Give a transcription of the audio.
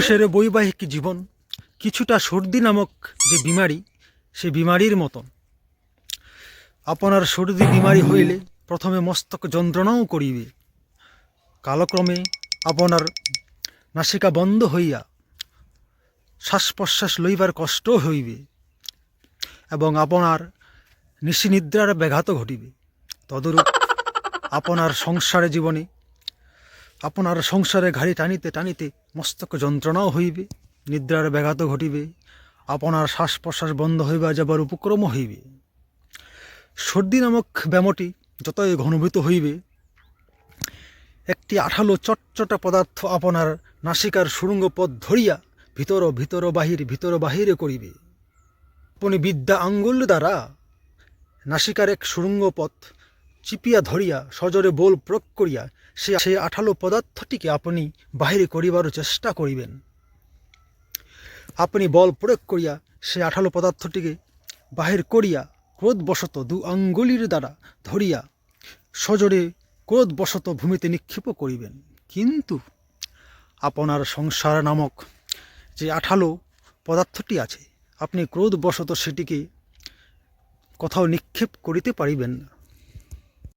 পুরুষের বৈবাহিক জীবন কিছুটা সর্দি নামক যে বিমারি, সে বিমারির মতন। আপনার সর্দি বিমারি হইলে প্রথমে মস্তক যন্ত্রণাও করিবে। কালক্রমে আপনার নাসিকা বন্ধ হইয়া শ্বাস প্রশ্বাস লইবার কষ্ট হইবে এবং আপনার নিশিনিদ্রার ব্যাঘাত ঘটিবে। তদরূপ আপনার সংসারে জীবনে, আপনার সংসারে ঘাড়ি টানিতে টানিতে মস্তক যন্ত্রণাও হইবে, নিদ্রার ব্যাঘাত ঘটিবে, আপনার শ্বাস প্রশ্বাস বন্ধ হইবা যাবার উপক্রম হইবে। সর্দি নামক ব্যামটি যতই ঘনীভূত হইবে, একটি আঠালো চটচটা পদার্থ আপনার নাসিকার সুড়ঙ্গ পথ ধরিয়া ভিতর ভিতর, বাহির, ভিতর, বাহিরে করিবে। আপনি বিদ্যা আঙ্গুল দ্বারা নাসিকার এক সুড়ঙ্গ পথ চিপিয়া ধরিয়া সজরে বল প্রয়োগ করিয়া সে সেই আঠালো পদার্থটিকে আপনি বাহিরে করিবার চেষ্টা করিবেন। আপনি বল প্রয়োগ করিয়া সে আঠালো পদার্থটিকে বাহির করিয়া ক্রোধবশত দু আঙ্গুলির দ্বারা ধরিয়া সজোরে ক্রোধবশত ভূমিতে নিক্ষেপ করিবেন। কিন্তু আপনার সংসার নামক যে আঠালো পদার্থটি আছে, আপনি ক্রোধবশত সেটিকে কোথাও নিক্ষেপ করিতে পারিবেন না।